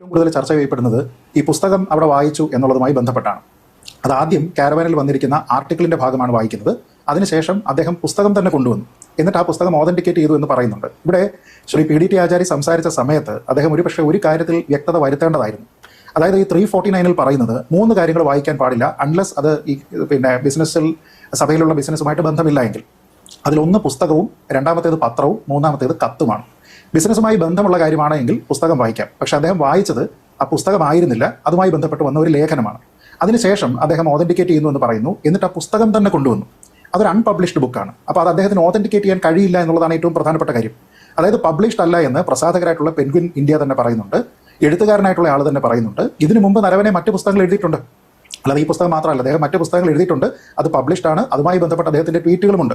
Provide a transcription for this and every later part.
ഏറ്റവും കൂടുതൽ ചർച്ച ചെയ്യപ്പെടുന്നത് ഈ പുസ്തകം അവിടെ വായിച്ചു എന്നുള്ളതുമായി ബന്ധപ്പെട്ടാണ്. അത് ആദ്യം കാരവാനിൽ വന്നിരിക്കുന്ന ആർട്ടിക്കിളിന്റെ ഭാഗമാണ് വായിക്കുന്നത്. അതിനുശേഷം അദ്ദേഹം പുസ്തകം തന്നെ കൊണ്ടുവന്നു. എന്നിട്ട് ആ പുസ്തകം ഓതന്റിക്കേറ്റ് ചെയ്തു എന്ന് പറയുന്നുണ്ട്. ഇവിടെ Shri P D T Achari സംസാരിച്ച സമയത്ത് അദ്ദേഹം ഒരു പക്ഷേ ഒരു കാര്യത്തിൽ വ്യക്തത വരുത്തേണ്ടതായിരുന്നു. അതായത് ഈ ത്രീ ഫോർട്ടി നയനിൽ പറയുന്നത് മൂന്ന് കാര്യങ്ങൾ വായിക്കാൻ പാടില്ല അൺലെസ് അത് ഈ പിന്നെ ബിസിനസ്സിൽ സഭയിലുള്ള ബിസിനസ്സുമായിട്ട് ബന്ധമില്ല എങ്കിൽ. അതിലൊന്ന് പുസ്തകവും രണ്ടാമത്തേത് പത്രവും മൂന്നാമത്തേത് കത്തുമാണ്. ബിസിനസ്സുമായി ബന്ധമുള്ള കാര്യമാണെങ്കിൽ പുസ്തകം വായിക്കാം. പക്ഷെ അദ്ദേഹം വായിച്ചത് ആ പുസ്തകമായിരുന്നില്ല. അതുമായി ബന്ധപ്പെട്ട് വന്ന ഒരു ലേഖനമാണ്. അതിനുശേഷം അദ്ദേഹം ഓതന്റിക്കേറ്റ് ചെയ്യുന്നു എന്ന് പറയുന്നു. എന്നിട്ട് ആ പുസ്തകം തന്നെ കൊണ്ടുവന്നു. അതൊരു അൺപബ്ലിഷ്ഡ് ബുക്കാണ് അപ്പോൾ അത് അദ്ദേഹത്തിന് ഓതന്റിക്കേറ്റ് ചെയ്യാൻ കഴിയില്ല എന്നുള്ളതാണ് ഏറ്റവും പ്രധാനപ്പെട്ട കാര്യം. അതായത് പബ്ലിഷ്ഡ് അല്ല എന്ന് പ്രസാധകരായിട്ടുള്ള പെൻഗ്വിൻ ഇന്ത്യ തന്നെ പറയുന്നുണ്ട്. എഴുത്തുകാരനായിട്ടുള്ള ആൾ തന്നെ പറയുന്നുണ്ട്. ഇതിനു മുമ്പ് നരവനെ മറ്റു പുസ്തകങ്ങൾ എഴുതിയിട്ടുണ്ട്. അല്ലാതെ ഈ പുസ്തകം മാത്രമല്ല അദ്ദേഹം മറ്റു പുസ്തകങ്ങൾ എഴുതിയിട്ടുണ്ട്. അത് പബ്ലിഷ്ഡ് ആണ്. അതുമായി ബന്ധപ്പെട്ട അദ്ദേഹത്തിന്റെ ട്വീറ്റുകളുമുണ്ട്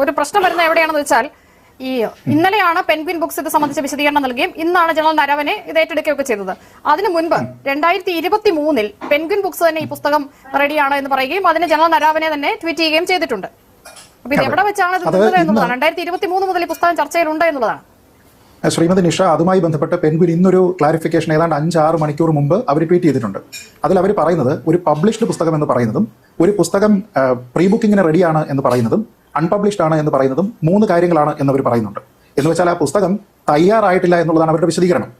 ഒരു പ്രശ്നം വരുന്നത് എവിടെയാണെന്ന് വെച്ചാൽ ഈ ഇന്നലെയാണ് പെൻഗ്വിൻ ബുക്സ് ഇത് സംബന്ധിച്ച വിശദീകരണം നൽകുകയും ഇന്നാണ് ജനറൽ നരവനെ ഇത് ഏറ്റെടുക്കുകയൊക്കെ ചെയ്തത്. അതിനു മുൻപ് രണ്ടായിരത്തി ഇരുപത്തി മൂന്നിൽ പെൻഗ്വിൻ ബുക്സ് തന്നെ ഈ പുസ്തകം റെഡിയാണ് എന്ന് പറയുകയും അതിന് ജനറൽ നരാവനെ തന്നെ ട്വീറ്റ് ചെയ്യുകയും ചെയ്തിട്ടുണ്ട്. അപ്പൊ ഇത് എവിടെ വെച്ചാണ് ഇത് എന്നുള്ളതാണ്. രണ്ടായിരത്തി ഇരുപത്തി മൂന്ന് മുതൽ ഈ പുസ്തകം ചർച്ചയിലുണ്ട് എന്നുള്ളതാണ്. ശ്രീമതി നിഷ അതുമായി ബന്ധപ്പെട്ട് പെൻഗ്വിൻ ഇന്നൊരു ക്ലാരിഫിക്കേഷൻ ഏതാണ്ട് അഞ്ചാറ് മണിക്കൂർ മുമ്പ് അവർ ട്വീറ്റ് ചെയ്തിട്ടുണ്ട്. അതിൽ അവർ പറയുന്നത് ഒരു പബ്ലിഷ്ഡ് പുസ്തകം എന്ന് പറയുന്നതും ഒരു പുസ്തകം പ്രീ ബുക്കിങ്ങിന് റെഡിയാണ് എന്ന് പറയുന്നതും അൺപബ്ലിഷ്ഡ് ആണ് എന്ന് പറയുന്നതും മൂന്ന് കാര്യങ്ങളാണ് എന്ന് അവർ പറയുന്നുണ്ട്. എന്ന് വെച്ചാൽ ആ പുസ്തകം തയ്യാറായിട്ടില്ല എന്നുള്ളതാണ് അവരുടെ വിശദീകരണം.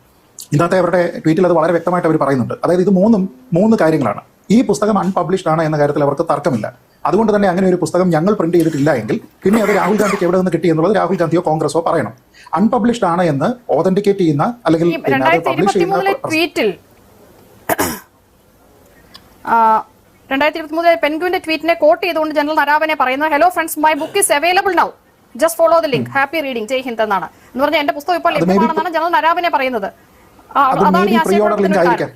ഇന്നത്തെ അവരുടെ ട്വീറ്റിൽ അത് വളരെ വ്യക്തമായിട്ട് അവർ പറയുന്നുണ്ട്. അതായത് ഇത് മൂന്നും മൂന്ന് കാര്യങ്ങളാണ്. ഈ പുസ്തകം അൺപബ്ലിഷ്ഡ് ആണ് എന്ന കാര്യത്തിൽ അവർക്ക് തർക്കമില്ല. അതുകൊണ്ട് തന്നെ അങ്ങനെ ഒരു പുസ്തകം ഞങ്ങൾ പ്രിന്റ് ചെയ്തിട്ടില്ല എങ്കിൽ പിന്നെ അത് രാഹുൽ ഗാന്ധിക്ക് എവിടെ നിന്ന് കിട്ടി എന്നുള്ളത് രാഹുൽ ഗാന്ധിയോ കോൺഗ്രസോ പറയണം. അൺപബ്ലിഷ്ഡ് ആണ് എന്ന് ഓതന്റിക്കേറ്റ് ചെയ്യുന്ന അല്ലെങ്കിൽ പബ്ലിഷ് ചെയ്യുന്ന ട്വീറ്റിൽ രണ്ടായിരത്തി ഇരുപത്തി മൂന്നിലെ പെൻഗ്വിന്റെ ട്വീറ്റിനെ കോട്ട് ചെയ്തുകൊണ്ട് ജനറൽ നരാവനെ പറയുന്നത് hello friends my book is available now just follow the link happy reading Jai Hind എന്നാണ്. എന്ന് പറഞ്ഞാൽ എന്റെ പുസ്തകം ഇപ്പോൾ ലഭ്യമാണെന്നാണ് ജനറൽ നരാവനെ പറയുന്നത്. അതാണ് ഈ ആയിരിക്കാം.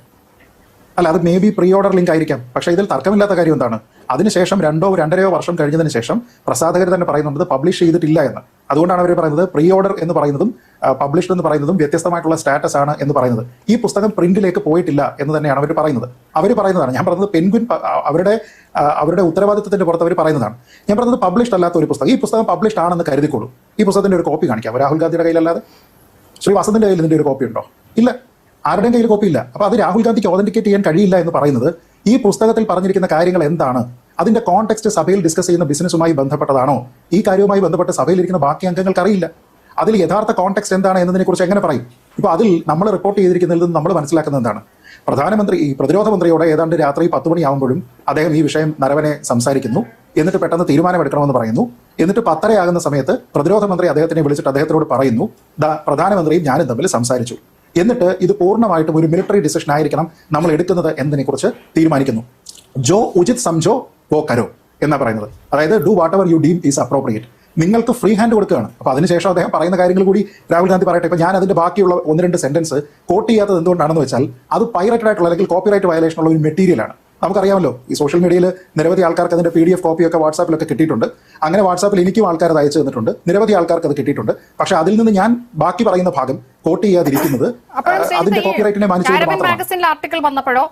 അല്ല അത് maybe pre order link ആയിരിക്കാം. പക്ഷേ ഇതിൽ തർക്കമില്ലാത്ത കാര്യം എന്താണ്? അതിനുശേഷം രണ്ടോ രണ്ടരയോ വർഷം കഴിഞ്ഞതിന് ശേഷം പ്രസാധകർ തന്നെ പറയുന്നുണ്ട് പബ്ലിഷ് ചെയ്തിട്ടില്ല എന്ന്. അതുകൊണ്ടാണ് അവർ പറയുന്നത് പ്രീ ഓർഡർ എന്ന് പറയുന്നതും പബ്ലിഷ്ഡ് എന്ന് പറയുന്നതും വ്യത്യസ്തമായിട്ടുള്ള സ്റ്റാറ്റസ് ആണ് എന്ന് പറയുന്നത്. ഈ പുസ്തകം പ്രിന്റിലേക്ക് പോയിട്ടില്ല എന്ന് തന്നെയാണ് അവർ പറയുന്നത്. അവർ പറയുന്നതാണ് ഞാൻ പറഞ്ഞത് പെൻഗുൻ അവരുടെ അവരുടെ ഉത്തരവാദിത്വത്തിന്റെ പുറത്ത് അവർ പറയുന്നതാണ്. ഞാൻ പറഞ്ഞത് പബ്ലിഷ്ഡ് അല്ലാത്ത ഒരു പുസ്തകം. ഈ പുസ്തകം പബ്ലിഷ്ഡ് ആണെന്ന് കരുതിക്കോളൂ. ഈ പുസ്തകത്തിന്റെ ഒരു കോപ്പി കാണിക്കാം. രാഹുൽ ഗാന്ധിയുടെ കയ്യിലല്ലാതെ? ശ്രീ വസന്തിന്റെ കയ്യിൽ ഇതിന്റെ ഒരു കോപ്പി ഉണ്ടോ? ഇല്ല. ആരുടെയും കയ്യിൽ കോപ്പി ഇല്ല. അപ്പൊ അത് രാഹുൽ ഗാന്ധിക്ക് ഓതന്റിക്കേറ്റ് ചെയ്യാൻ കഴിയില്ല എന്ന് പറയുന്നത് ഈ പുസ്തകത്തിൽ പറഞ്ഞിരിക്കുന്ന കാര്യങ്ങൾ എന്താണ്? അതിന്റെ കോണ്ടെക്സ്റ്റ് സഭയിൽ ഡിസ്കസ് ചെയ്യുന്ന ബിസിനസ്സുമായി ബന്ധപ്പെട്ടതാണോ? ഈ കാര്യവുമായി ബന്ധപ്പെട്ട് സഭയിലിരിക്കുന്ന ബാക്കി അംഗങ്ങൾക്ക് അറിയില്ല അതിൽ യഥാർത്ഥ കോണ്ടെക്സ്റ്റ് എന്താണ് എന്നതിനെ കുറിച്ച് എങ്ങനെ പറയും? ഇപ്പൊ അതിൽ നമ്മൾ റിപ്പോർട്ട് ചെയ്തിരിക്കുന്നതിൽ നിന്ന് നമ്മൾ മനസ്സിലാക്കുന്നത് എന്താണ്? പ്രധാനമന്ത്രി ഈ പ്രതിരോധ മന്ത്രിയോട് ഏതാണ്ട് രാത്രി പത്ത് മണിയാകുമ്പോഴും അദ്ദേഹം ഈ വിഷയം നരവനെ സംസാരിക്കുന്നു. എന്നിട്ട് പെട്ടെന്ന് തീരുമാനമെടുക്കണമെന്ന് പറയുന്നു. എന്നിട്ട് പത്തരയാകുന്ന സമയത്ത് പ്രതിരോധ മന്ത്രി അദ്ദേഹത്തിനെ വിളിച്ചിട്ട് അദ്ദേഹത്തിനോട് പറയുന്നു. പ്രധാനമന്ത്രിയും ഞാനും തമ്മിൽ സംസാരിച്ചു. എന്നിട്ട് ഇത് പൂർണമായിട്ടും ഒരു മിലിറ്ററി ഡിസിഷൻ ആയിരിക്കണം നമ്മൾ എടുക്കുന്നത് എന്നതിനെ കുറിച്ച് തീരുമാനിക്കുന്നു. ജോ ഉചിത് സംജോ വോ കരോ എന്നാ പറയുന്നത്. അതായത് do whatever you deem is appropriate നിങ്ങൾക്ക് ഫ്രീ ഹാൻഡ് കൊടുക്കുകയാണ്. അപ്പൊ അതിനുശേഷം അദ്ദേഹം പറയുന്ന കാര്യങ്ങൾ കൂടി രാഹുൽ ഗാന്ധി പറയട്ടെ. ഇപ്പൊ ഞാൻ അതിന്റെ ബാക്കിയുള്ള ഒന്ന് രണ്ട് സെന്റൻസ് കോട്ട് ചെയ്യാത്തത് എന്തുകൊണ്ടാണെന്ന് വെച്ചാൽ അത് പൈറേറ്റഡ് ആയിട്ടുള്ള അല്ലെങ്കിൽ കോപ്പിറൈറ്റ് വയലേഷൻ ഉള്ള ഒരു മെറ്റീരിയലാണ് നമുക്കറിയാമല്ലോ ഈ സോഷ്യൽ മീഡിയയിൽ നിരവധി ആൾക്കാർക്ക് അതിന്റെ പി ഡി എഫ് കോപ്പിയൊക്കെ വാട്സാപ്പിലൊക്കെ കിട്ടിയിട്ടുണ്ട്. അങ്ങനെ വാട്സാപ്പിൽ എനിക്കും ആൾക്കാർ അത് അയച്ചു തന്നിട്ടുണ്ട്. നിരവധി ആൾക്കാർക്ക് അത് കിട്ടിയിട്ടുണ്ട്. പക്ഷെ അതിൽ നിന്ന് ഞാൻ ബാക്കി പറയുന്ന ഭാഗം കോട്ട് ചെയ്യാതിരിക്കുന്നത് അതിന്റെ കോപ്പിറൈറ്റിനെ മാനിച്ചുകൊണ്ട് ആർട്ടിക്കിൾ വന്നപ്പോഴോ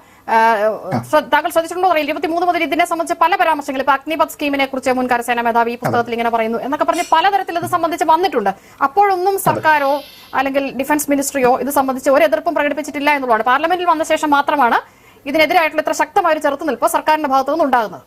താങ്കൾ ശ്രദ്ധിച്ചിട്ടുണ്ടോ അറിയില്ല. ഇരുപത്തിമൂന്ന് മുതൽ ഇതിനെ സംബന്ധിച്ച് പല പരാമർശങ്ങൾ ഇപ്പൊ അഗ്നിപത് സ്കീമിനെ കുറിച്ച് മുൻ കരസേന മേധാവി ഈ പുസ്തകത്തിൽ ഇങ്ങനെ പറയുന്നു എന്നൊക്കെ പറഞ്ഞ് പലതരത്തിൽ ഇത് സംബന്ധിച്ച് വന്നിട്ടുണ്ട്. അപ്പോഴൊന്നും സർക്കാരോ അല്ലെങ്കിൽ ഡിഫൻസ് മിനിസ്ട്രിയോ ഇത് സംബന്ധിച്ച് ഒരു എതിർപ്പും പ്രകടിപ്പിച്ചിട്ടില്ല എന്നുള്ളതാണ്. പാർലമെന്റിൽ വന്ന ശേഷം മാത്രമാണ് ഇതിനെതിരായിട്ടുള്ള ഇത്ര ശക്തമായ ഒരു ചെറുത്തുനിൽപ്പ് സർക്കാരിന്റെ ഭാഗത്തു നിന്ന് ഉണ്ടാകുന്നത്?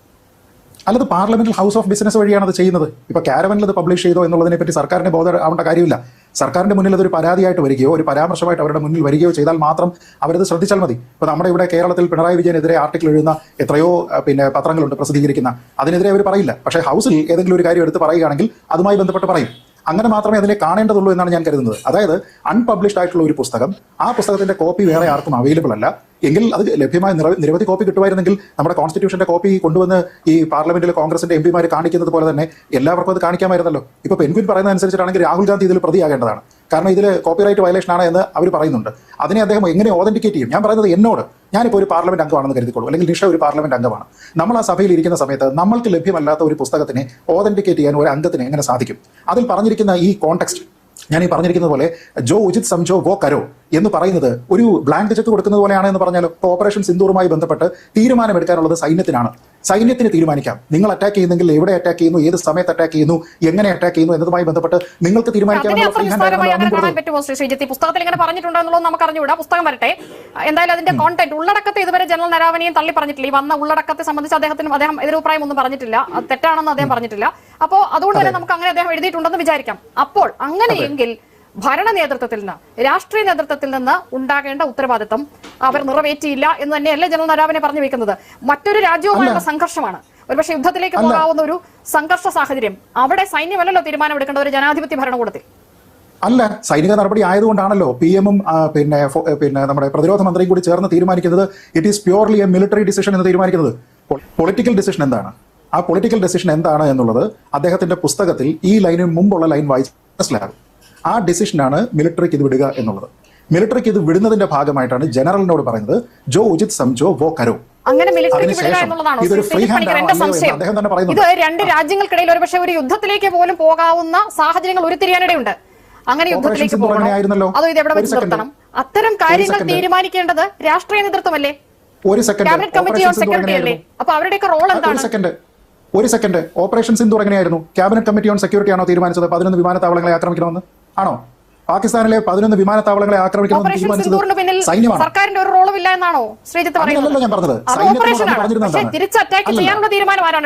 അല്ലത് പാർലമെന്റിൽ ഹൗസ് ഓഫ് ബിസിനസ് വഴിയാണ് അത് ചെയ്യുന്നത്. ഇപ്പൊ കാരവനിൽ അത് പബ്ലിഷ് ചെയ്തോ എന്നുള്ളതിനെ പറ്റി സർക്കാരിന് ബോധ ആവേണ്ട കാര്യമില്ല. സർക്കാരിന്റെ മുന്നിൽ അതൊരു പരാതിയായിട്ട് വരികയോ ഒരു പരാമർശമായിട്ട് അവരുടെ മുന്നിൽ വരികയോ ചെയ്താൽ മാത്രം അവരത് ശ്രദ്ധിച്ചാൽ മതി. ഇപ്പൊ നമ്മുടെ ഇവിടെ കേരളത്തിൽ പിണറായി വിജയനെതിരെ ആർട്ടിക്കിൾ എഴുതുന്ന എത്രയോ പിന്നെ പത്രങ്ങളുണ്ട് പ്രസിദ്ധീകരിക്കുന്ന. അതിനെതിരെ അവർ പറയില്ല. പക്ഷേ ഹൗസിൽ ഏതെങ്കിലും ഒരു കാര്യം എടുത്ത് പറയുകയാണെങ്കിൽ അതുമായി ബന്ധപ്പെട്ട് പറയും. അങ്ങനെ മാത്രമേ അതിനെ കാണേണ്ടതുള്ളൂ എന്നാണ് ഞാൻ കരുതുന്നത്. അതായത് അൺപബ്ലിഷ്ഡ് ആയിട്ടുള്ള ഒരു പുസ്തകം ആ പുസ്തകത്തിന്റെ കോപ്പി വേറെ ആർക്കും അവൈലബിൾ അല്ല. എങ്കിൽ അത് ലഭ്യമായ നിരവ- നിരവധി കോപ്പി കിട്ടുമായിരുന്നെങ്കിൽ നമ്മുടെ കോൺസ്റ്റിറ്റ്യൂഷന്റെ കോപ്പി കൊണ്ടുവന്ന് ഈ പാർലമെന്റിൽ കോൺഗ്രസിന്റെ എം പിമാർ കാണിക്കുന്നത് പോലെ തന്നെ എല്ലാവർക്കും അത് കാണിക്കാമായിരുന്നല്ലോ. ഇപ്പൊ പെൻഗ്വിൻ പറയുന്ന അനുസരിച്ചിട്ടാണെങ്കിൽ രാഹുൽ ഗാന്ധി ഇതിൽ പ്രതിയാകേണ്ടതാണ്. കാരണം ഇതിൽ കോപ്പിറൈറ്റ് വയലേഷൻ ആണ് എന്ന് അവർ പറയുന്നുണ്ട്. അതിനെ അദ്ദേഹം എങ്ങനെ ഓതന്റിക്കേറ്റ് ചെയ്യും? ഞാൻ പറയുന്നത് എന്നോട്. ഞാനിപ്പോൾ ഒരു പാർലമെന്റ് അംഗമാണെന്ന് കരുതിക്കോളൂ. അല്ലെങ്കിൽ നിഷ ഒരു പാർലമെന്റ് അംഗമാണ്. നമ്മൾ ആ സഭയിൽ ഇരിക്കുന്ന സമയത്ത് നമ്മൾക്ക് ലഭ്യമല്ലാത്ത ഒരു പുസ്തകത്തിനെ ഓതന്റിക്കേറ്റ് ചെയ്യാൻ ഒരു അംഗത്തിന് എങ്ങനെ സാധിക്കും? അതിൽ പറഞ്ഞിരിക്കുന്ന ഈ കോണ്ടെക്സ്റ്റ് ഞാൻ ഈ പറഞ്ഞിരിക്കുന്നത് പോലെ ജോ ഉചിത് സംജോ ഗോ കരോ എന്ന് പറയുന്നത് ഒരു ബ്ലാങ്ക് ചെക്ക് കൊടുക്കുന്നത് പോലെയാണ് എന്ന് പറഞ്ഞാൽ ഇപ്പോൾ ഓപ്പറേഷൻ സിന്ദൂറുമായി ബന്ധപ്പെട്ട് തീരുമാനമെടുക്കാനുള്ളത് സൈന്യത്തിനാണ്. സൈന്യത്തിന് തീരുമാനിക്കാം. നിങ്ങൾ അറ്റാക്ക് ചെയ്യുന്നെങ്കിൽ എവിടെ അറ്റാക്ക് ചെയ്യുന്നു ഏത് സമയത്ത് അറ്റാക്ക് ചെയ്യുന്നു എങ്ങനെ അറ്റാക്ക് ചെയ്യുന്നു എന്നതുമായി ബന്ധപ്പെട്ട് നിങ്ങൾക്ക് ഈ പുസ്തകത്തിൽ ഇങ്ങനെ പറഞ്ഞിട്ടുണ്ടോ എന്നുള്ളത് നമുക്ക് അറിഞ്ഞുകൂടാ പുസ്തകം വരട്ടെ. എന്തായാലും അതിന്റെ കോണ്ടന്റ് ഉള്ളടക്കത്തെ ഇതുവരെ ജനറൽ നരാവനെയും തള്ളി പറഞ്ഞിട്ടില്ല. ഈ വന്ന ഉള്ളടക്കത്തെ സംബന്ധിച്ച് അദ്ദേഹത്തിന് അദ്ദേഹം എതിരഭിപ്രായം ഒന്നും പറഞ്ഞിട്ടില്ല. തെറ്റാണെന്ന് അദ്ദേഹം പറഞ്ഞിട്ടില്ല. അപ്പോ അതുകൊണ്ട് തന്നെ നമുക്ക് അങ്ങനെ അദ്ദേഹം എഴുതിയിട്ടുണ്ടെന്ന് വിചാരിക്കാം. അപ്പോൾ അങ്ങനെയെങ്കിൽ ഭരണ നേതൃത്വത്തിൽ നിന്ന് രാഷ്ട്രീയ നേതൃത്വത്തിൽ നിന്ന് ഉണ്ടാകേണ്ട ഉത്തരവാദിത്തം അവർ നിറവേറ്റിയില്ല എന്ന് തന്നെയല്ലേ ജനറൽ നരാവനെ പറഞ്ഞു വെക്കുന്നത്. മറ്റൊരു രാജ്യവുമായുള്ള സംഘർഷമാണ്. ഒരുപക്ഷെ യുദ്ധത്തിലേക്ക്. പോകാവുന്ന ഒരു സംഘർഷ സാഹചര്യം അവിടെ സൈന്യമല്ലല്ലോ തീരുമാനമെടുക്കേണ്ട ഒരു ജനാധിപത്യ ഭരണകൂടത്തിൽ. അല്ല സൈനിക നടപടി ആയതുകൊണ്ടാണല്ലോ പി എമ്മും പിന്നെ പിന്നെ നമ്മുടെ പ്രതിരോധ മന്ത്രിയും കൂടി ചേർന്ന് തീരുമാനിക്കുന്നത്. It is purely a military decision എന്ന് തീരുമാനിക്കുന്നത്. പൊളിറ്റിക്കൽ ഡിസിഷൻ എന്താണ്? ആ പൊളിറ്റിക്കൽ ഡിസിഷൻ എന്താണ് എന്നുള്ളത് അദ്ദേഹത്തിന്റെ പുസ്തകത്തിൽ ഈ ലൈനിന് മുമ്പുള്ള ലൈൻ വായിച്ച് മനസ്സിലാകും. ആ ഡിസിഷനാണ് മിലിറ്ററിക്ക് ഇത് വിടുക എന്നുള്ളത്. മിലിറ്ററിക്ക് ഇത് വിടുന്നതിന്റെ ഭാഗമായിട്ടാണ് ജനറലിനോട് പറയുന്നത് ജോ ഉചിത് സംജോ വോ കരോ. അങ്ങനെ മിലിറ്ററിക്ക് വിടുക എന്നുള്ളതാണോ. എന്റെ സംശയം. ഇത് രണ്ട് രാജ്യങ്ങൾക്കിടയിൽ ഒരുപക്ഷെ ഒരു യുദ്ധത്തിലേക്ക് പോലും പോകാവുന്ന സാഹചര്യങ്ങൾ ഉരുത്തിരിയാനിടയുണ്ട്. അങ്ങനെ യുദ്ധത്തിലേക്ക് പോകണം. അതോ ഇത് എവിടെ വെച്ച് നിർത്തണം? അത്തരം കാര്യങ്ങൾ തീരുമാനിക്കേണ്ടത് രാഷ്ട്രീയ നേതൃത്വമല്ലേ? ഒരു second cabinet committee on security അല്ലേ? അപ്പൊ അവരുടെയൊക്കെ റോൾ എന്താണ്? സെക്കൻഡ് ഒരു സെക്കൻഡ് ഓപ്പറേഷൻ സിന്ധു എങ്ങനെയായിരുന്നു ക്യാബിനറ്റ് കമ്മിറ്റി ഓൺ സെക്യൂരിറ്റി ആണോ തീരുമാനിച്ചത്? പതിനൊന്ന് വിമാനത്താവളങ്ങളെ ആക്രമിക്കണമെന്ന്? ആണോ? പാകിസ്ഥാനിലെ പതിനൊന്ന് വിമാനത്താവളങ്ങളെ ആക്രമിക്കണം ഓപ്പറേഷൻ തീരുമാനിച്ചത് സിന്ദൂറിന് സൈന്യമാണ്. സർക്കാരിന്റെ ഒരു റോളും ഇല്ല എന്നാണോ ശ്രീജിത്ത് പറയുന്നത്? ഞാൻ പറഞ്ഞത്. സൈന്യത്തിനോട്? തിരിച്ച് അറ്റാക്ക്. ചെയ്യാനുള്ള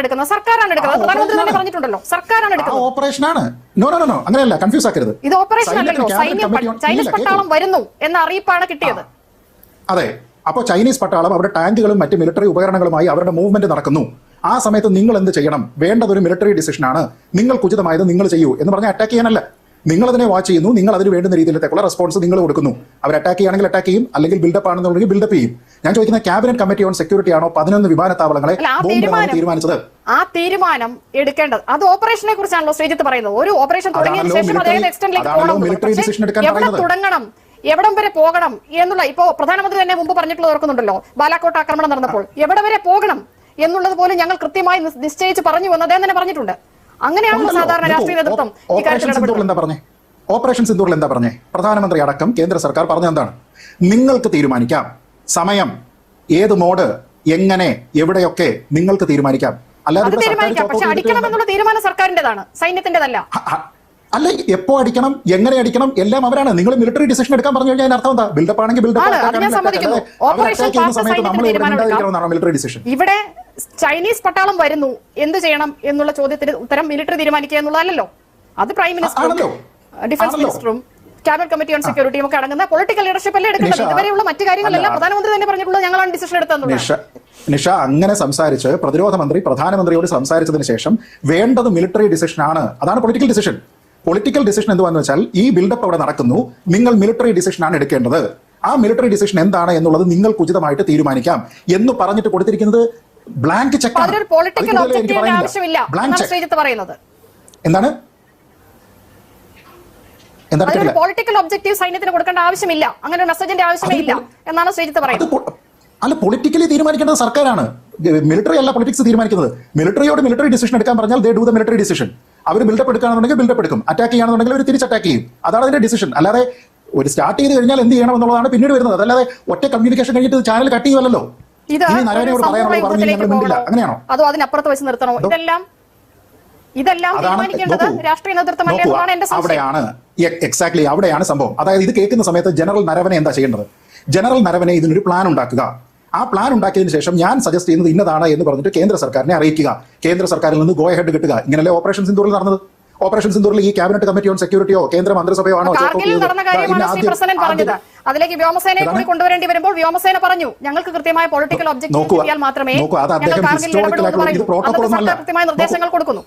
എടുക്കുന്നത്? സർക്കാരാണ് എടുക്കുന്നത്. ആ, പ്രധാനമന്ത്രി തന്നെ പറഞ്ഞിട്ടുണ്ടല്ലോ. സർക്കാരാണ് എടുക്കുന്നത്. ഓപ്പറേഷനാണ്. നോ നോ നോ അങ്ങനെയല്ല. കൺഫ്യൂസ് ആക്കരുത്. ഇത് ഓപ്പറേഷൻ സൈന്യത്തിന് അല്ലല്ലോ. സൈന്യം ചൈനീസ് പട്ടാളം വരുന്നു എന്ന അറിയിപ്പാണ് കിട്ടിയത്. അതെ. അപ്പോൾ ചൈനീസ് പട്ടാളം അവരുടെ ടാങ്കുകളും മറ്റ് മിലിറ്ററി ഉപകരണങ്ങളുമായി അവരുടെ മൂവ്മെന്റ് നടക്കുന്നു. ആ സമയത്ത് നിങ്ങൾ എന്ത് ചെയ്യണം? വേണ്ടതൊരു മിലിറ്ററി ഡിസിഷനാണ്. നിങ്ങൾക്ക് ഉചിതമായത് നിങ്ങൾ ചെയ്യൂ എന്ന് പറഞ്ഞാൽ അറ്റാക്ക് ചെയ്യാനല്ല. നിങ്ങൾ അതിനെ വാച്ച് ചെയ്യുന്നു. നിങ്ങൾ അതിന് വേണ്ടുന്ന രീതിയിലേക്കുള്ള റെസ്പോൺസ് നിങ്ങൾ കൊടുക്കുന്നു. അവർ അറ്റാക്ക് ചെയ്യുകയാണെങ്കിൽ അറ്റാക്ക് ചെയ്യും. അല്ലെങ്കിൽ ബിൽഡപ്പ് ആണെന്നുണ്ടെങ്കിൽ ബിൽഡപ്പ് ചെയ്യും. ഞാൻ ചോദിക്കുന്ന ക്യാബിനറ്റ് കമ്മിറ്റി ഓൺ സെക്യൂരിറ്റി ആണോ പതിനൊന്ന് വിമാനത്താവളങ്ങളെ തീരുമാനിച്ചത്? ആ തീരുമാനം എടുക്കേണ്ടത്. അത് ഓപ്പറേഷനെ കുറിച്ചാണല്ലോ ശ്രീജിത്ത് പറയുന്നത്. ഒരു ഓപ്പറേഷൻ തുടങ്ങിയതിനു ശേഷം അദ്ദേഹം എക്സ്റ്റൻഡിലേക്ക് എവിടെ തുടങ്ങണം? എവിടം വരെ പോകണം? എന്നുള്ള ഇപ്പോ പ്രധാനമന്ത്രി തന്നെ മുമ്പ് പറഞ്ഞിട്ടുള്ളത് ഓർക്കുന്നുണ്ടല്ലോ. ബാലാക്കോട്ട് ആക്രമണം നടന്നപ്പോൾ. എവിടെ വരെ പോകണം? എന്നുള്ളത് പോലും ഞങ്ങൾ കൃത്യമായി നിശ്ചയിച്ച് പറഞ്ഞു എന്ന് അദ്ദേഹം തന്നെ പറഞ്ഞിട്ടുണ്ട്. അങ്ങനെയാണല്ലോ സാധാരണ രാഷ്ട്രീയ നേതൃത്വം എന്താ പറഞ്ഞേ? ഓപ്പറേഷൻ സിന്ദൂറിൽ എന്താ പറഞ്ഞേ? പ്രധാനമന്ത്രി അടക്കം കേന്ദ്ര സർക്കാർ പറഞ്ഞ എന്താണ്? നിങ്ങൾക്ക് തീരുമാനിക്കാം. സമയം ഏത് മോഡ് എങ്ങനെ എവിടെയൊക്കെ നിങ്ങൾക്ക് തീരുമാനിക്കാം. അല്ലാതെ പക്ഷെ തീരുമാനം സർക്കാരിന്റേതാണ്. സൈന്യത്തിന്റേതല്ല. അല്ല എപ്പോ അടിക്കണം എങ്ങനെ അടിക്കണം എല്ലാം അവരാണ്. നിങ്ങൾ മിലിറ്ററി ഡിസിഷൻ എടുക്കാൻ പറഞ്ഞു കഴിഞ്ഞാൽ അർത്ഥം എന്താ? ബിൽഡപ്പ് ആണെങ്കിൽ ബിൽഡപ്പ് പാക് സൈന്യത്തിന് മിലിറ്ററി ഡിസിഷൻ ഇവിടെ ചൈനീസ് പട്ടാളം വരുന്നു. എന്ത് ചെയ്യണം എന്നുള്ള ചോദ്യത്തിന് ഉത്തരം മിലിറ്ററി തീരുമാനിക്കുക എന്നുള്ളതല്ലോ അത് പ്രൈം മിനിസ്റ്ററും. ഡിഫൻസ്. മിനിസ്റ്ററും ക്യാബിനറ്റ് കമ്മിറ്റി ഓൺ സെക്യൂരിറ്റിയും ഒക്കെ അടങ്ങുന്ന പൊളിറ്റിക്കൽ ലീഡർഷിപ്പ് അല്ലേ എടുക്കുന്നത്? ഇതുവരെയുള്ള മറ്റു കാര്യങ്ങളെല്ലാം. പ്രധാനമന്ത്രി തന്നെ പറഞ്ഞിട്ടുള്ളത് ഞങ്ങളാണ് ഡിസിഷൻ എടുത്തതെന്നുള്ളത് നിഷ നിഷ അങ്ങനെ സംസാരിച്ച് പ്രതിരോധ മന്ത്രി പ്രധാനമന്ത്രിയോട് സംസാരിച്ചതിന് ശേഷം വേണ്ടത് മിലിറ്ററി ഡിസിഷൻ ആണ്. അതാണ് പൊളിറ്റിക്കൽ ഡിസിഷൻ പൊളിറ്റിക്കൽ ഡിസിഷൻ എന്തുവാന്ന് വെച്ചാൽ ഈ ബിൽഡപ്പ് അവിടെ നടക്കുന്നു. നിങ്ങൾ മിലിറ്ററി ഡിസിഷൻ ആണ് എടുക്കേണ്ടത്. ആ മിലിറ്ററി ഡിസിഷൻ എന്താണ് എന്നുള്ളത് നിങ്ങൾക്ക് ഉചിതമായിട്ട് തീരുമാനിക്കാം. എന്ന് പറഞ്ഞിട്ട് കൊടുത്തിരിക്കുന്നത് ബ്ലാങ്ക് ചെക്ക് പൊളിറ്റിക്കൽ ഒബ്ജക്റ്റീവിന്റെ ആവശ്യമില്ല ശ്രീജിത്ത് പറയുന്നത്. എന്താണ്? എന്താണ് അതിനൊരു കേട്ടില്ല പൊളിറ്റിക്കൽ ഒബ്ജക്റ്റീവ് സൈന്യത്തിന് കൊടുക്കേണ്ട ആവശ്യമില്ല. അങ്ങനെ ഒരു മെസ്സേജിന്റെ ആവശ്യമേ ഇല്ല എന്നാണ് ശ്രീജിത്ത് പറയുന്നത്. അല്ല പൊളിറ്റിക്കലി തീരുമാനിക്കേണ്ടത് സർക്കാരാണ്. മിലിറ്ററി അല്ല പൊളിറ്റിക്സ് തീരുമാനിക്കുന്നത്. മിലിറ്ററിയോട് മിലിറ്ററി ഡിസിഷൻ എടുക്കാൻ പറഞ്ഞാൽ they do the military decision our buildup എടുക്കുകയാണെന്നുണ്ടെങ്കിൽ ബിൽഡപ്പ് എടുക്കും. അറ്റാക്ക് ചെയ്യുകയാണെന്നുണ്ടെങ്കിൽ അവർ തിരിച്ച് അറ്റാക്ക് ചെയ്യും. അതാണ് അതിന്റെ ഡിസിഷൻ അല്ലാതെ ഒരു സ്റ്റാർട്ട് ചെയ്ത് കഴിഞ്ഞാൽ എന്ത് ചെയ്യണം എന്നുള്ളതാണ് പിന്നീട് വരുന്നത്. അതല്ലാതെ ഒറ്റ കമ്മ്യൂണിക്കേഷൻ കഴിഞ്ഞിട്ട് ചാനൽ കട്ട് ചെയ്യുമല്ലോ ഇത് യുദ്ധത്തിലേക്ക് പോകണോ. അതോ അതിനപ്പുറത്ത് വെച്ച് നിർത്തണോ? ഇതെല്ലാം ഇതെല്ലാം തീരുമാനിക്കേണ്ടത് നോക്കൂ. രാഷ്ട്രീയ നേതൃത്വമല്ലേ എന്റെ അവിടെയാണ് എക്സാക്ട്ലി അവിടെയാണ് സംഭവം. അതായത് ഇത് കേൾക്കുന്ന സമയത്ത് ജനറൽ നരവനെ എന്താ ചെയ്യേണ്ടത്? ജനറൽ നരവനെ ഇതിനൊരു പ്ലാൻ ഉണ്ടാക്കുക. ആ പ്ലാൻ ഉണ്ടാക്കിയതിനു ശേഷം ഞാൻ സജസ്റ്റ് ചെയ്യുന്നത് ഇന്നതാണ് എന്ന് പറഞ്ഞിട്ട് കേന്ദ്ര സർക്കാരിനെ അറിയിക്കുക. കേന്ദ്ര സർക്കാരിൽ നിന്ന് ഗോ ഹെഡ് കിട്ടുക. ഇങ്ങനല്ലേ ഓപ്പറേഷൻ സിന്ദൂറിൽ നടന്നത്? ഓപ്പറേഷൻ സിന്ദൂറിൽ ഈ ക്യാബിനറ്റ് കമ്മിറ്റി ഓൺ സെക്യൂരിറ്റിയോ കേന്ദ്ര മന്ത്രിസഭയോ ആണോ? നടന്ന കാര്യമാണ് പറഞ്ഞത്. അതിലേക്ക് വ്യോമസേനയെ കൂടി കൊണ്ടുവരേണ്ടി വരുമ്പോൾ വ്യോമസേന പറഞ്ഞു ഞങ്ങൾക്ക് കൃത്യമായ പൊളിറ്റിക്കൽ ഒബ്ജക്റ്റീവ്. മാത്രമേ കൃത്യമായ നിർദ്ദേശങ്ങൾ കൊടുക്കുന്നു.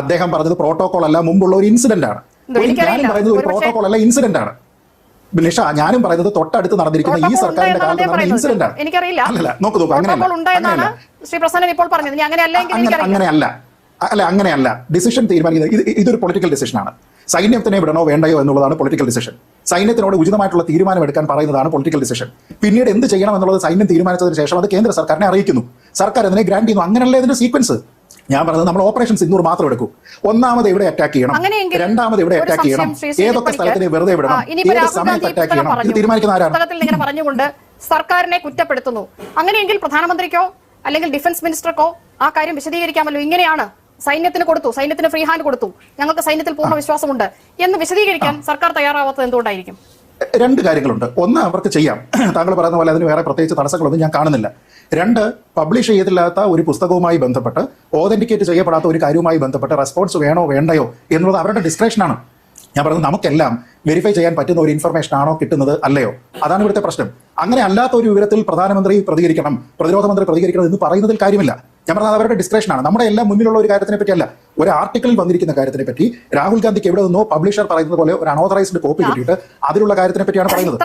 അദ്ദേഹം പറഞ്ഞത് പ്രോട്ടോകോൾ അല്ല മുമ്പുള്ള ഒരു ഇൻസിഡന്റ് ആണ്. പറയുന്നത് ഒരു പ്രോട്ടോകോൾ അല്ല ഇൻസിഡന്റ് ആണ്. നിഷ ഞാനും പറയുന്നത് തൊട്ടടുത്ത് നടന്നിരിക്കുന്ന ഈ സർക്കാരിന്റെ കാലത്ത് നടന്ന ഇൻസിഡന്റ് ആണ്. എനിക്കറിയില്ല. നോക്ക് നോക്ക് അങ്ങനെയല്ല അങ്ങനെയല്ല. അല്ല അങ്ങനെയല്ല. ഡിസിഷൻ തീരുമാനിക്കുന്നത് ഇത് ഇതൊരു പൊളിറ്റിക്കൽ ഡിസിഷനാണ് സൈന്യത്തിനെ വിടണോ വേണ്ടയോ എന്നുള്ളതാണ് പൊളിറ്റിക്കൽ ഡിസിഷൻ സൈന്യത്തിനോട് ഉചിതമായിട്ടുള്ള തീരുമാനം എടുക്കാൻ പറയുന്നതാണ് പൊളിറ്റിക്കൽ ഡിസിഷൻ പിന്നീട് എന്ത് ചെയ്യണം എന്നുള്ളത് സൈന്യം തീരുമാനിച്ചതിന് ശേഷം അത് കേന്ദ്ര സർക്കാരിനെ അറിയിക്കുന്നു. സർക്കാർ അതിനെ ഗ്രാൻഡ് ചെയ്യുന്നു. അങ്ങനെയല്ല ഇതിന്റെ സീക്വൻസ് ഞാൻ പറഞ്ഞത് നമ്മൾ ഓപ്പറേഷൻ സിന്ദൂർ മാത്രം എടുക്കൂ. ഒന്നാമത് എവിടെ അറ്റാക്ക് ചെയ്യണം? രണ്ടാമത് എവിടെ അറ്റാക്ക് ചെയ്യണം? ഏതൊക്കെ. സ്ഥലത്തിന് വെറുതെ വിടണം? ഏത് സമയത്ത് അറ്റാക്ക് ചെയ്യണം? ഇത് തീരുമാനിക്കുന്ന ആരാണ്? പറഞ്ഞുകൊണ്ട് സർക്കാരിനെ കുറ്റപ്പെടുത്തുന്നു. അങ്ങനെയെങ്കിൽ പ്രധാനമന്ത്രിക്കോ അല്ലെങ്കിൽ ഡിഫൻസ് മിനിസ്റ്റർക്കോ ആ കാര്യം വിശദീകരിക്കാമല്ലോ. ഇങ്ങനെയാണ് സൈന്യത്തിന് കൊടുത്തു സൈന്യത്തിന് ഫ്രീ ഹാൻഡ് കൊടുത്തു. ഞങ്ങൾക്ക് സൈന്യത്തിൽ പൂർണ വിശ്വാസമുണ്ട്. എന്ന് വിശദീകരിക്കാൻ സർക്കാർ തയ്യാറാവാത്തത് എന്തുകൊണ്ടായിരിക്കും? രണ്ട് കാര്യങ്ങളുണ്ട്. ഒന്ന് അവർക്ക് ചെയ്യാം. താങ്കൾ പറയുന്ന പോലെ അതിന് വേറെ പ്രത്യേകിച്ച് തടസ്സങ്ങളൊന്നും ഞാൻ കാണുന്നില്ല. രണ്ട് പബ്ലിഷ് ചെയ്തില്ലാത്ത ഒരു പുസ്തകവുമായി ബന്ധപ്പെട്ട് ഓതന്റിക്കേറ്റ് ചെയ്യപ്പെടാത്ത ഒരു കാര്യവുമായി ബന്ധപ്പെട്ട് റെസ്പോൺസ് വേണോ വേണ്ടയോ എന്നുള്ളത് അവരുടെ ഡിസ്ക്രിപ്ഷനാണ് ഞാൻ പറഞ്ഞത് നമുക്കെല്ലാം വെരിഫൈ ചെയ്യാൻ പറ്റുന്ന ഒരു ഇൻഫർമേഷൻ ആണോ കിട്ടുന്നത് അല്ലയോ? അതാണ് ഇവിടുത്തെ പ്രശ്നം. അങ്ങനെ അല്ലാത്ത ഒരു വിവരത്തിൽ പ്രധാനമന്ത്രി പ്രതികരിക്കണം പ്രതിരോധ മന്ത്രി പ്രതികരിക്കണം എന്ന് പറയുന്നതിൽ കാര്യമില്ല. ഞാൻ പറഞ്ഞത് അവരുടെ ഡിസ്ക്രിപ്ഷനാണ് നമ്മുടെ എല്ലാം മുന്നിലുള്ള ഒരു കാര്യത്തിനെ പറ്റിയല്ല. ഒരു ആർട്ടിക്കിളിൽ വന്നിരിക്കുന്ന കാര്യത്തിനെ പറ്റി രാഹുൽ ഗാന്ധിക്ക് എവിടെ നിന്നോ പബ്ലിഷർ പറയുന്നത് പോലെ ഒരു അനോതറൈസ്ഡ് കോപ്പി കിട്ടിയിട്ട് അതിലുള്ള കാര്യത്തിനെ പറ്റിയാണ് പറയുന്നത്.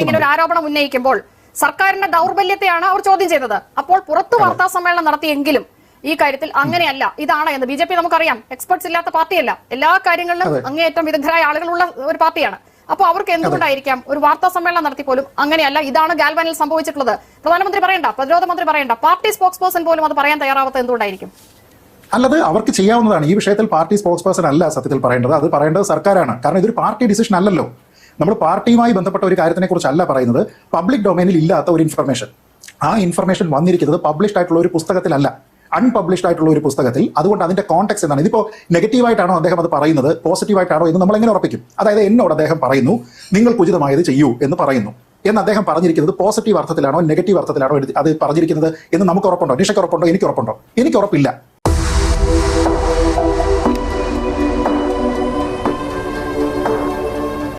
നമ്മുടെ ആരോപണം ഉന്നയിക്കുമ്പോൾ സർക്കാരിന്റെ ദൗർബല്യത്തെയാണ് അവർ ചോദ്യം ചെയ്തത്. അപ്പോൾ പുറത്തു വാർത്താ സമ്മേളനം നടത്തിയെങ്കിലും ഈ കാര്യത്തിൽ അങ്ങനെയല്ല. ഇതാണ് എന്ന് ബി ജെ പി നമുക്കറിയാം. എക്സ്പെർട്സ് ഇല്ലാത്ത പാർട്ടിയല്ല. എല്ലാ കാര്യങ്ങളിലും അങ്ങേയറ്റം വിദഗ്ധരായ ആളുകളുള്ള ഒരു പാർട്ടിയാണ്. അപ്പോൾ അവർക്ക് എന്തുകൊണ്ടായിരിക്കാം ഒരു വാർത്താ സമ്മേളനം നടത്തി പോലും അങ്ങനെയല്ല? ഇതാണ് ഗാൽവാനിൽ സംഭവിച്ചിട്ടുള്ളത്. പ്രധാനമന്ത്രി പറയണ്ട പ്രതിരോധ മന്ത്രി പറയണ്ട. പാർട്ടി സ്പോക്സ് പേഴ്സൺ പോലും അത് പറയാൻ തയ്യാറാവാത്ത എന്തുകൊണ്ടായിരിക്കും? അല്ലത് അവർക്ക് ചെയ്യാവുന്നതാണ്. ഈ വിഷയത്തിൽ പാർട്ടി സ്പോക്സ് പേഴ്സൺ അല്ല സത്യത്തിൽ പറയേണ്ടത്. അത് പറയേണ്ടത് സർക്കാരാണ്. കാരണം ഇതൊരു പാർട്ടി ഡിസിഷൻ അല്ലല്ലോ. നമ്മൾ പാർട്ടിയുമായി ബന്ധപ്പെട്ട ഒരു കാര്യത്തിനെ കുറിച്ചല്ല പറയുന്നത്. പബ്ലിക് ഡൊമൈനിൽ ഇല്ലാത്ത ഒരു ഇൻഫർമേഷൻ ആ ഇൻഫർമേഷൻ വന്നിരിക്കുന്നത് പബ്ലിഷ്ഡ് ആയിട്ടുള്ള ഒരു പുസ്തകത്തിലല്ല. അൺപബ്ലിഷ്ഡ് ആയിട്ടുള്ള ഒരു പുസ്തകത്തിൽ അതുകൊണ്ട് അതിന്റെ കോൺടെക്സ് എന്താണ്? ഇതിപ്പോ നെഗറ്റീവായിട്ടാണോ അദ്ദേഹം അത് പറയുന്നത്? പോസിറ്റീവായിട്ടാണോ എന്ന് നമ്മൾ എങ്ങനെ ഉറപ്പിക്കും? അതായത് എന്നോട് അദ്ദേഹം പറയുന്നു നിങ്ങൾ ഉചിതമായത് ചെയ്യൂ എന്ന് പറയുന്നു. എന്ന് അദ്ദേഹം പറഞ്ഞിരിക്കുന്നത് പോസിറ്റീവ് അർത്ഥത്തിലാണോ നെഗറ്റീവ് അർത്ഥത്തിലാണോ അത് പറഞ്ഞിരിക്കുന്നത് എന്ന് നമുക്ക് ഉറപ്പുണ്ടോ? നിഷയ്ക്ക് ഉറപ്പുണ്ടോ? എനിക്ക് ഉറപ്പുണ്ടോ? എനിക്ക് ഉറപ്പില്ല.